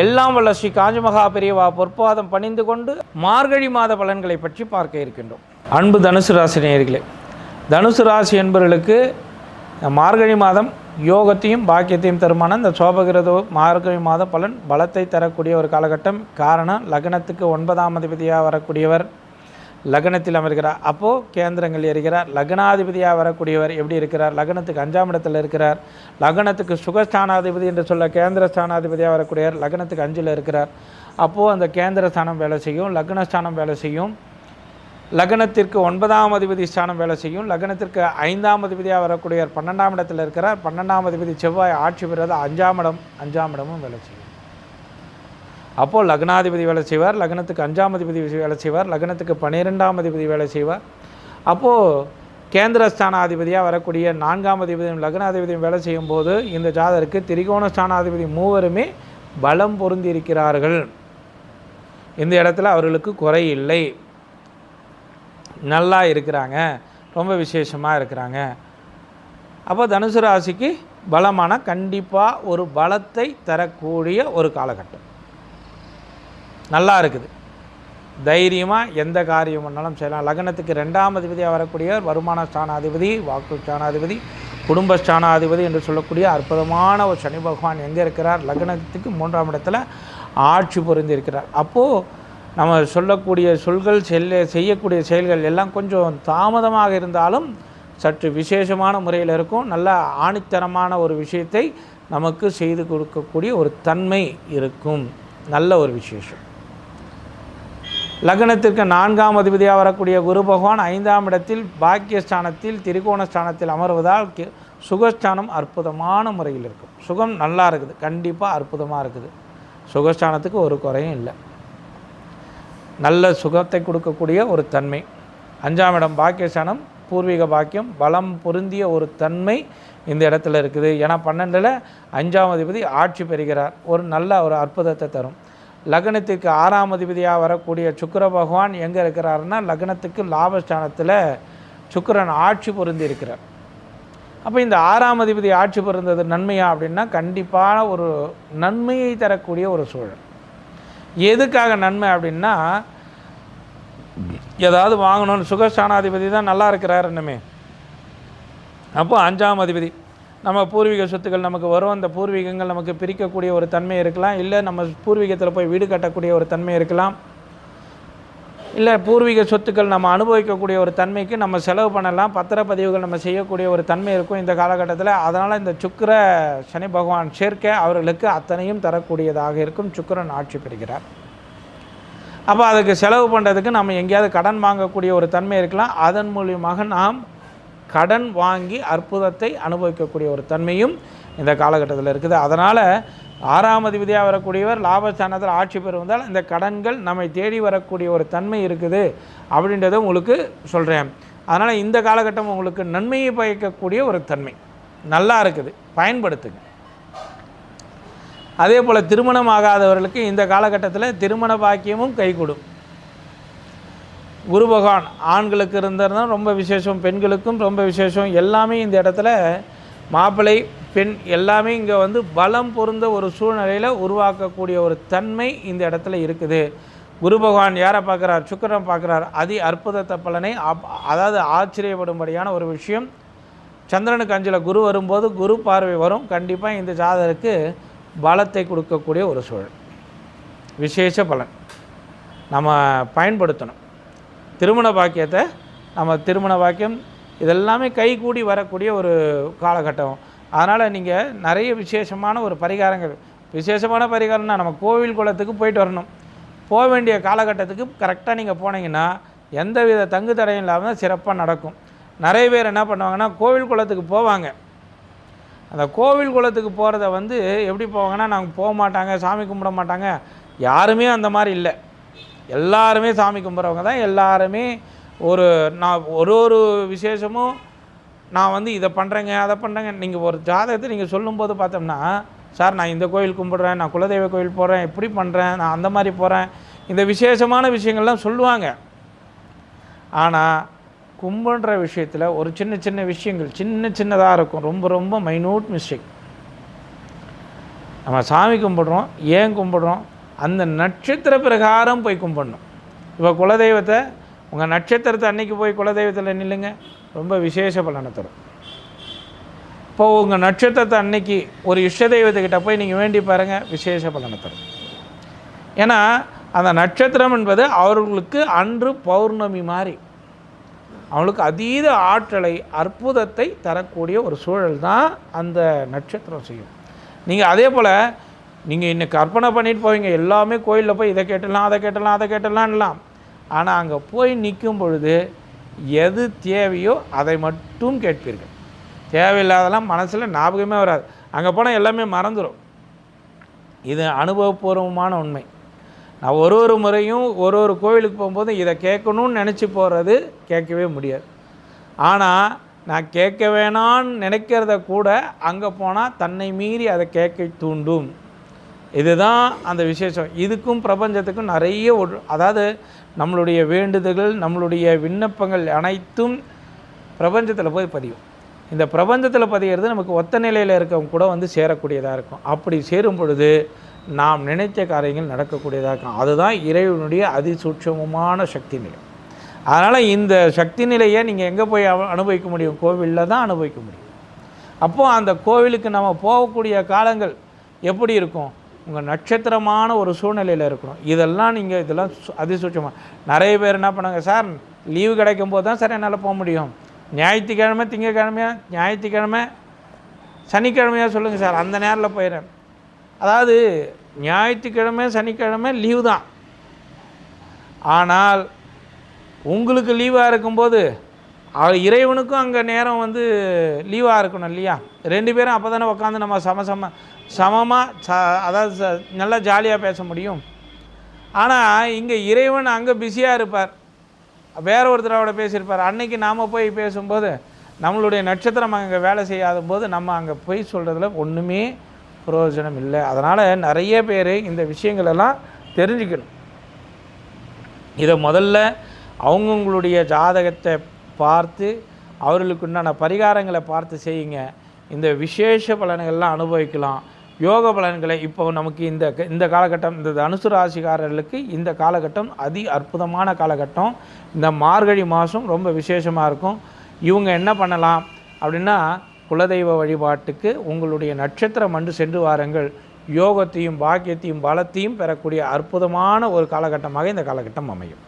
எல்லாம் வல்ல ஸ்ரீ காஞ்சிமகா பெரியவா பொற்பாதம் பணிந்து கொண்டு மார்கழி மாத பலன்களை பற்றி பார்க்க இருக்கின்றோம். அன்பு தனுசு ராசி நேயர்களே தனுசு ராசி என்பவர்களுக்கு மார்கழி மாதம் யோகத்தையும் பாக்கியத்தையும் தருமான இந்த சோபகிரதோ மார்கழி மாத பலன் பலத்தை தரக்கூடிய ஒரு காலகட்டம். காரணம் லக்னத்துக்கு ஒன்பதாம் அதிபதியாக வரக்கூடியவர். லக்னத்தில் அமர்கிறார். அப்போது கேந்திரங்கள் எறிகிறார் லக்னாதிபதியாக வரக்கூடியவர் எப்படி இருக்கிறார்? லக்னத்துக்கு அஞ்சாம் இடத்தில் இருக்கிறார். லக்னத்துக்கு சுகஸ்தானாதிபதி என்று சொல்ல கேந்திர ஸ்தானாதிபதியாக வரக்கூடியவர் லக்னத்துக்கு அஞ்சில் இருக்கிறார். அப்போது அந்த கேந்திர ஸ்தானம் வேலை செய்யும் லக்னஸ்தானம் வேலை செய்யும். லக்னத்திற்கு ஒன்பதாம் அதிபதி ஸ்தானம் வேலை செய்யும். லக்னத்திற்கு ஐந்தாம் அதிபதியாக வரக்கூடியவர் பன்னெண்டாம் இடத்தில் இருக்கிறார். பன்னெண்டாம் அதிபதி செவ்வாய் ஆட்சி பெறுவது அஞ்சாம் இடம் அஞ்சாம் இடமும் வேலை செய்யும். அப்போது லக்னாதிபதி வேலை செய்வார் லக்னத்துக்கு அஞ்சாம் அதிபதி வேலை செய்வார் லக்னத்துக்கு பன்னிரெண்டாம் அதிபதி வேலை செய்வார். அப்போது கேந்திரஸ்தானாதிபதியாக வரக்கூடிய நான்காம் அதிபதியும் லக்னாதிபதியும் வேலை செய்யும்போது இந்த ஜாதருக்கு திரிகோண ஸ்தானாதிபதி மூவருமே பலம் பொருந்தி இருக்கிறார்கள் இந்த இடத்துல அவர்களுக்கு குறை இல்லை. நல்லா இருக்கிறாங்க. ரொம்ப விசேஷமாக இருக்கிறாங்க. அப்போ தனுசு ராசிக்கு பலமான கண்டிப்பாக ஒரு பலத்தை தரக்கூடிய ஒரு காலகட்டம். நல்லா இருக்குது தைரியமாக எந்த காரியம் பண்ணாலும் செய்யலாம். லக்னத்துக்கு ரெண்டாம் அதிபதியாக வரக்கூடியவர் வருமான ஸ்தானாதிபதி வாக்கு ஸ்தானாதிபதி குடும்ப ஸ்தானாதிபதி என்று சொல்லக்கூடிய அற்புதமான ஒரு சனி பகவான் எங்கே இருக்கிறார்? லக்னத்துக்கு மூன்றாம் இடத்துல ஆட்சி பொருந்தி இருக்கிறார் அப்போது நம்ம சொல்லக்கூடிய சொல்கள் செல்ல செய்யக்கூடிய செயல்கள் எல்லாம் கொஞ்சம் தாமதமாக இருந்தாலும் சற்று விசேஷமான முறையில் இருக்கும். நல்ல ஆணித்தரமான ஒரு விஷயத்தை நமக்கு செய்து கொடுக்கக்கூடிய ஒரு தன்மை இருக்கும். நல்ல ஒரு விசேஷம். லக்னத்திற்கு நான்காம் அதிபதியாக வரக்கூடிய குரு பகவான் ஐந்தாம் இடத்தில் பாக்கியஸ்தானத்தில் திரிகோணஸ்தானத்தில் அமர்வதால் கி- சுகஸ்தானம் அற்புதமான முறையில் இருக்கும். சுகம் நல்லா இருக்குது. கண்டிப்பாக அற்புதமாக இருக்குது. சுகஸ்தானத்துக்கு ஒரு குறையும் இல்லை. நல்ல சுகத்தை கொடுக்கக்கூடிய ஒரு தன்மை. அஞ்சாம் இடம் பாக்கியஸ்தானம் பூர்வீக பாக்கியம் பலம் பொருந்திய ஒரு தன்மை இந்த இடத்துல இருக்குது. ஏன்னா பன்னெண்டில் அஞ்சாம் அதிபதி ஆட்சி பெறுகிறார். ஒரு நல்ல ஒரு அற்புதத்தை தரும். லக்னத்துக்கு ஆறாம் அதிபதியாக வரக்கூடிய சுக்கர பகவான் எங்கே இருக்கிறாருன்னா லக்னத்துக்கு லாபஸ்தானத்தில் சுக்கரன் ஆட்சி பொருந்தி இருக்கிறார். அப்போ இந்த ஆறாம் அதிபதி ஆட்சி பொருந்தது நன்மையா அப்படின்னா கண்டிப்பான ஒரு நன்மையை தரக்கூடிய ஒரு சூழல். எதுக்காக நன்மை அப்படின்னா ஏதாவது வாங்கணும்னு சுகஸ்தானாதிபதி தான் நல்லா இருக்கிறார் என்னமே அப்போ அஞ்சாம் அதிபதி. நம்ம பூர்வீக சொத்துக்கள் நமக்கு வரும். அந்த பூர்வீகங்கள் நமக்கு பிரிக்கக்கூடிய ஒரு தன்மை இருக்கலாம். இல்லை நம்ம பூர்வீகத்தில் போய் வீடு கட்டக்கூடிய ஒரு தன்மை இருக்கலாம். இல்லை பூர்வீக சொத்துக்கள் நம்ம அனுபவிக்கக்கூடிய ஒரு தன்மைக்கு நம்ம செலவு பண்ணலாம். பத்திரப்பதிவுகள் நம்ம செய்யக்கூடிய ஒரு தன்மை இருக்கும் இந்த காலகட்டத்தில். அதனால் இந்த சுக்கிர சனி பகவான் சேர்க்க அவர்களுக்கு அத்தனையும் தரக்கூடியதாக இருக்கும். சுக்கரன் ஆட்சி பெறுகிறார். அப்போ அதுக்கு செலவு பண்ணுறதுக்கு நம்ம எங்கேயாவது கடன் வாங்கக்கூடிய ஒரு தன்மை இருக்கலாம். அதன் மூலியமாக நாம் கடன் வாங்கி அற்புதத்தை அனுபவிக்கக்கூடிய ஒரு தன்மையும் இந்த காலகட்டத்தில் இருக்குது. அதனால் ஆறாம் அதிபதியாக வரக்கூடியவர் லாபஸ்தானத்தில் ஆட்சி பெறுவதால் இந்த கடன்கள் நம்மை தேடி வரக்கூடிய ஒரு தன்மை இருக்குது அப்படின்றத உங்களுக்கு சொல்கிறேன் அதனால் இந்த காலகட்டம் உங்களுக்கு நன்மையை பயக்கக்கூடிய ஒரு தன்மை. நல்லா இருக்குது. பயன்படுத்துங்க. அதே போல் திருமணம் ஆகாதவர்களுக்கு இந்த காலகட்டத்தில் திருமண பாக்கியமும் கைகூடும். குரு பகவான் ஆண்களுக்கு தான் ரொம்ப விசேஷம் பெண்களுக்கும் ரொம்ப விசேஷம். எல்லாமே இந்த இடத்துல மாப்பிள்ளை பெண் எல்லாமே இங்கே வந்து பலம் பொருந்த ஒரு சூழ்நிலையில் உருவாக்கக்கூடிய ஒரு தன்மை இந்த இடத்துல இருக்குது. குரு பகவான் யாரை பார்க்குறார்? சுக்கரன் பார்க்குறார். அதி அற்புதத்த பலனை அப்- அதாவது ஆச்சரியப்படும்படியான ஒரு விஷயம். சந்திரனுக்கு அஞ்சில் குரு வரும்போது குரு பார்வை வரும். கண்டிப்பாக இந்த ஜாதகருக்கு பலத்தை கொடுக்கக்கூடிய ஒரு சூழல். விசேஷ பலன். நம்ம பயன்படுத்தணும். திருமண பாக்கியத்தை நம்ம திருமண பாக்கியம் இதெல்லாமே கைகூடி வரக்கூடிய ஒரு காலகட்டம். அதனால் நீங்கள் நிறைய விசேஷமான ஒரு பரிகாரங்கள். விசேஷமான பரிகாரம்னா நம்ம கோவில் குளத்துக்கு போயிட்டு வரணும். போக வேண்டிய காலகட்டத்துக்கு கரெக்டாக நீங்கள் போனீங்கன்னா எந்த வித தங்கு தடையும் இல்லாமல் சிறப்பாக நடக்கும். நிறைய பேர் என்ன பண்ணுவாங்கன்னா கோவில் குளத்துக்கு போவாங்க. அந்த கோவில் குளத்துக்கு போகிறத வந்து எப்படி போவாங்கன்னா நாங்கள் போக மாட்டாங்க சாமி கும்பிட மாட்டாங்க. யாருமே அந்த மாதிரி இல்லை. எல்லாருமே சாமி கும்பிட்றவங்க தான். எல்லாருமே ஒரு நான் ஒரு ஒரு விசேஷமும் நான் வந்து இதை பண்ணுறேங்க அதை பண்ணுறேங்க நீங்கள் ஒரு ஜாதகத்தை நீங்கள் சொல்லும்போது பார்த்தோம்னா சார் நான் இந்த கோயில் கும்பிட்றேன் நான் குலதெய்வ கோயில் போகிறேன் இப்படி பண்ணுறேன் நான் அந்த மாதிரி போகிறேன் இந்த விசேஷமான விஷயங்கள்லாம் சொல்லுவாங்க. ஆனால் கும்பிடுற விஷயத்தில் ஒரு சின்ன சின்ன விஷயங்கள் சின்ன சின்னதாக இருக்கும். ரொம்ப ரொம்ப மைனூட் மிஸ்டேக் நம்ம சாமி கும்பிடுறோம் ஏன் கும்பிடுறோம்? அந்த நட்சத்திர பிரகாரம் போய் கும்பிடணும். இப்போ குலதெய்வத்தை உங்கள் நட்சத்திரத்தை அன்னைக்கு போய் குலதெய்வத்தில் நில்லுங்க. ரொம்ப விசேஷ பலனை தரும். இப்போ உங்கள் நட்சத்திரத்தை அன்னைக்கு ஒரு இஷ்ட தெய்வத்துக்கிட்ட போய் நீங்கள் வேண்டி பாருங்கள் விசேஷ பலனை தரும். ஏன்னா அந்த நட்சத்திரம் என்பது அவர்களுக்கு அன்று பௌர்ணமி மாதிரி. அவங்களுக்கு அதீத ஆற்றலை அற்புதத்தை தரக்கூடிய ஒரு சூழல் தான் அந்த நட்சத்திரம் செய்யும். நீங்கள் அதே போல் நீங்கள் இன்னும் கற்பனை பண்ணிட்டு போவீங்க. எல்லாமே கோயிலில் போய் இதை கேட்டலாம் அதை கேட்டலாம் அதை கேட்டலாம்லாம் ஆனால் அங்கே போய் நிற்கும் பொழுது எது தேவையோ அதை மட்டும் கேட்பீர்கள். தேவையில்லாதெல்லாம் மனசில் ஞாபகமே வராது. அங்கே போனால் எல்லாமே மறந்துடும் இது அனுபவபூர்வமான உண்மை. நான் ஒரு ஒரு முறையும் ஒரு ஒரு கோவிலுக்கு போகும்போது இதை கேட்கணும்னு நினச்சி போகிறது கேட்கவே முடியாது. ஆனால் நான் கேட்க வேணான்னு நினைக்கிறத கூட அங்கே போனால் தன்னை மீறி அதை கேட்க தூண்டும். இதுதான் அந்த விசேஷம். இதுக்கும் பிரபஞ்சத்துக்கும் நிறைய ஒரு அதாவது நம்மளுடைய வேண்டுதல்கள் நம்மளுடைய விண்ணப்பங்கள் அனைத்தும் பிரபஞ்சத்தில் போய் பதியும். இந்த பிரபஞ்சத்தில் பதிகிறது நமக்கு ஒத்த நிலையில் இருக்கவங்க கூட வந்து சேரக்கூடியதாக இருக்கும். அப்படி சேரும் பொழுது நாம் நினைத்த காரியங்கள் நடக்கக்கூடியதாக இருக்கும். அதுதான் இறைவனுடைய அதிசூட்சமமான சக்தி நிலை. அதனால் இந்த சக்தி நிலையை நீங்கள் எங்கே போய் அனுபவிக்க முடியும்? கோவிலில் தான் அனுபவிக்க முடியும். அப்போது அந்த கோவிலுக்கு நம்ம போகக்கூடிய காலங்கள் எப்படி இருக்கும்? உங்கள் நட்சத்திரமான ஒரு சூழ்நிலையில் இருக்கணும். இதெல்லாம் நீங்கள் இதெல்லாம் அதிசூட்சமாக நிறைய பேர் என்ன பண்ணுங்கள் சார் லீவு கிடைக்கும் போது தான் சார் என்னால் போக முடியும். ஞாயிற்றுக்கிழமை திங்கக்கிழமையா? ஞாயிற்றுக்கிழமை? சனிக்கிழமையா சொல்லுங்கள் சார் அந்த நேரில் போயிடுறேன் அதாவது ஞாயிற்றுக்கிழமை சனிக்கிழமை லீவு தான். ஆனால் உங்களுக்கு லீவாக இருக்கும்போது அவர் இறைவனுக்கும் அங்கே நேரம் வந்து லீவாக இருக்கணும் இல்லையா? ரெண்டு பேரும் அப்போ தானே உட்காந்து நம்ம சம சம சமமாக ச அதாவது ச- நல்லா ஜாலியாக பேச முடியும். ஆனால் இங்கே இறைவன் அங்கே பிஸியாக இருப்பார். வேற ஒருத்தரோட பேசியிருப்பார். அன்னைக்கு நாம் போய் பேசும்போது நம்மளுடைய நட்சத்திரம் அங்கே வேலை செய்யாத போது நம்ம அங்கே போய் சொல்கிறதுல ஒன்றுமே பிரயோஜனம் இல்லை. அதனால் நிறைய பேர் இந்த விஷயங்களெல்லாம் தெரிஞ்சுக்கணும். இதை முதல்ல அவங்கவுங்களுடைய ஜாதகத்தை பார்த்து அவர்களுக்கு உண்டான பரிகாரங்களை பார்த்து செய்யுங்க. இந்த விசேஷ பலன்கள்லாம் அனுபவிக்கலாம். யோக பலன்களை இப்போ நமக்கு இந்த க- இந்த காலகட்டம் இந்த தனுசு ராசிக்காரர்களுக்கு இந்த காலகட்டம் அதி அற்புதமான காலகட்டம். இந்த மார்கழி மாதம் ரொம்ப விசேஷமாக இருக்கும். இவங்க என்ன பண்ணலாம் அப்படின்னா குலதெய்வ வழிபாட்டுக்கு உங்களுடைய நட்சத்திரம் அன்று சென்று வாருங்கள். யோகத்தையும் பாக்கியத்தையும் பலத்தையும் பெறக்கூடிய அற்புதமான ஒரு காலகட்டமாக இந்த காலகட்டம் அமையும்.